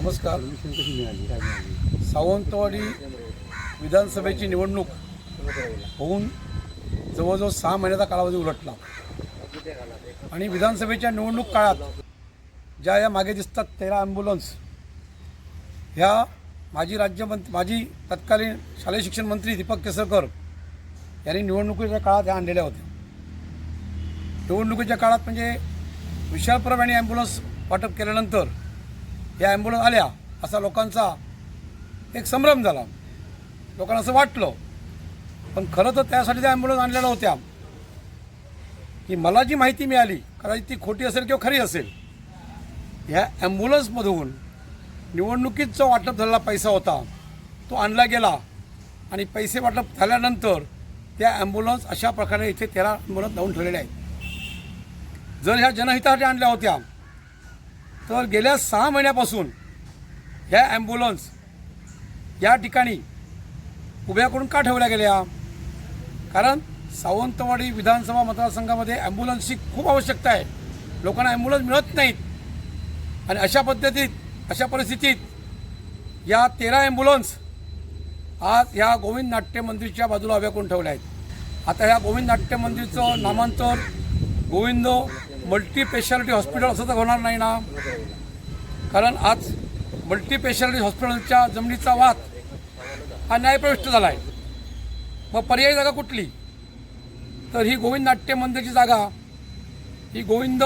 नमस्कार. सावंतवाडी विधानसभेची निवडणूक होऊन जवळजवळ सहा महिन्याचा कालावधी उलटला. आणि विधानसभेच्या निवडणूक काळात ज्या या मागे दिसतात तेरा ॲम्ब्युलन्स ह्या माजी राज्यमंत्री माजी तत्कालीन शालेय शिक्षण मंत्री दीपक केसरकर यांनी निवडणुकीच्या काळात ह्या आणलेल्या होत्या. निवडणुकीच्या काळात म्हणजे विशाल परब यांनी ॲम्ब्युलन्स वाटप केल्यानंतर या ॲम्ब्युलन्स आल्या असा लोकांचा एक संभ्रम झाला. लोकांना असं वाटलं. पण खरं तर त्यासाठी त्या ॲम्ब्युलन्स आणलेल्या होत्या. की मला जी माहिती मिळाली कदाचित ती खोटी असेल किंवा खरी असेल ह्या ॲम्ब्युलन्समधून निवडणुकीत जो वाटप झालेला पैसा होता तो आणला गेला. आणि पैसे वाटप झाल्यानंतर त्या ॲम्ब्युलन्स अशा प्रकारे इथे तेरा ॲम्ब्युलन्स लावून ठेवलेल्या आहेत. जर ह्या जनहितासाठी आणल्या होत्या तर गेल्या सहा महिन्यापासून ह्या ॲम्ब्युलन्स या ठिकाणी उभ्या करून का ठेवल्या गेल्या? कारण सावंतवाडी विधानसभा मतदारसंघामध्ये ॲम्ब्युलन्सची खूप आवश्यकता आहे. लोकांना ॲम्ब्युलन्स मिळत नाहीत. आणि अशा पद्धतीत अशा परिस्थितीत या तेरा ॲम्ब्युलन्स आज ह्या गोविंद नाट्य मंदिरच्या बाजूला उभ्या करून ठेवल्या आहेत. आता ह्या गोविंद नाट्य मंदिरचं नामांतर गोविंद मल्टीपेशालिटी हॉस्पिटल असं तर होणार नाही ना. कारण आज मल्टीपेशालिटी हॉस्पिटलच्या जमिनीचा वाद हा न्यायप्रविष्ट झाला आहे मग पर्यायी जागा कुठली? तर ही गोविंद नाट्य मंदिरची जागा. ही गोविंद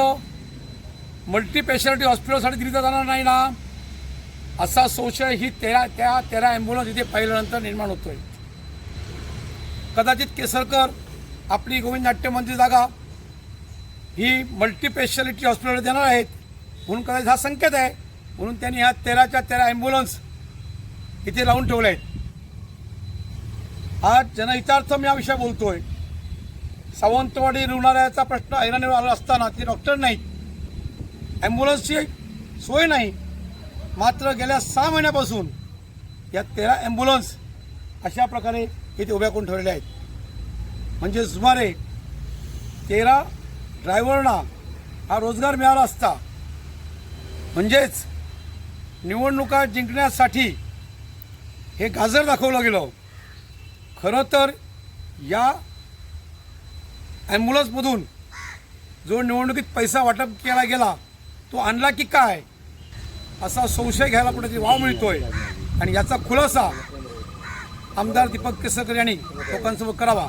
मल्टीपेशालिटी हॉस्पिटलसाठी दिली जाणार नाही ना. असा संशय ही तेरा त्या तेरा ॲम्ब्युलन्स इथे पाहिल्यानंतर निर्माण होतोय. कदाचित केसरकर आपली गोविंद नाट्य मंदिर जागा ही मल्टीस्पेशालिटी हॉस्पिटल देणार आहेत. म्हणून कदाचित हा संकेत आहे. म्हणून त्यांनी ह्या तेराच्या तेरा ॲम्ब्युलन्स इथे लावून ठेवले आहेत आज जनहितार्थ मी याविषयी बोलतो आहे सावंतवाडी रुग्णालयाचा प्रश्न ऐरणीवर आला असताना ते डॉक्टर नाहीत. ॲम्ब्युलन्सची सोय नाही. मात्र गेल्या सहा महिन्यापासून या तेरा ॲम्ब्युलन्स अशा प्रकारे इथे उभ्या करून ठेवलेल्या आहेत. म्हणजे सुमारे तेरा ड्रायव्हरना हा रोजगार मिळाला असता. म्हणजेच निवडणुका जिंकण्यासाठी हे गाजर दाखवलं गेलं. खरं तर या ॲम्ब्युलन्समधून जो निवडणुकीत पैसा वाटप केला गेला तो आणला की काय? असा संशय घ्यायला कुठेतरी वाव मिळतोय. आणि याचा खुलासा आमदार दीपक केसरकर यांनी लोकांसमोर करावा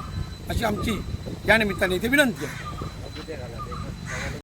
अशी आमची या निमित्ताने इथे विनंती आहे. de galas.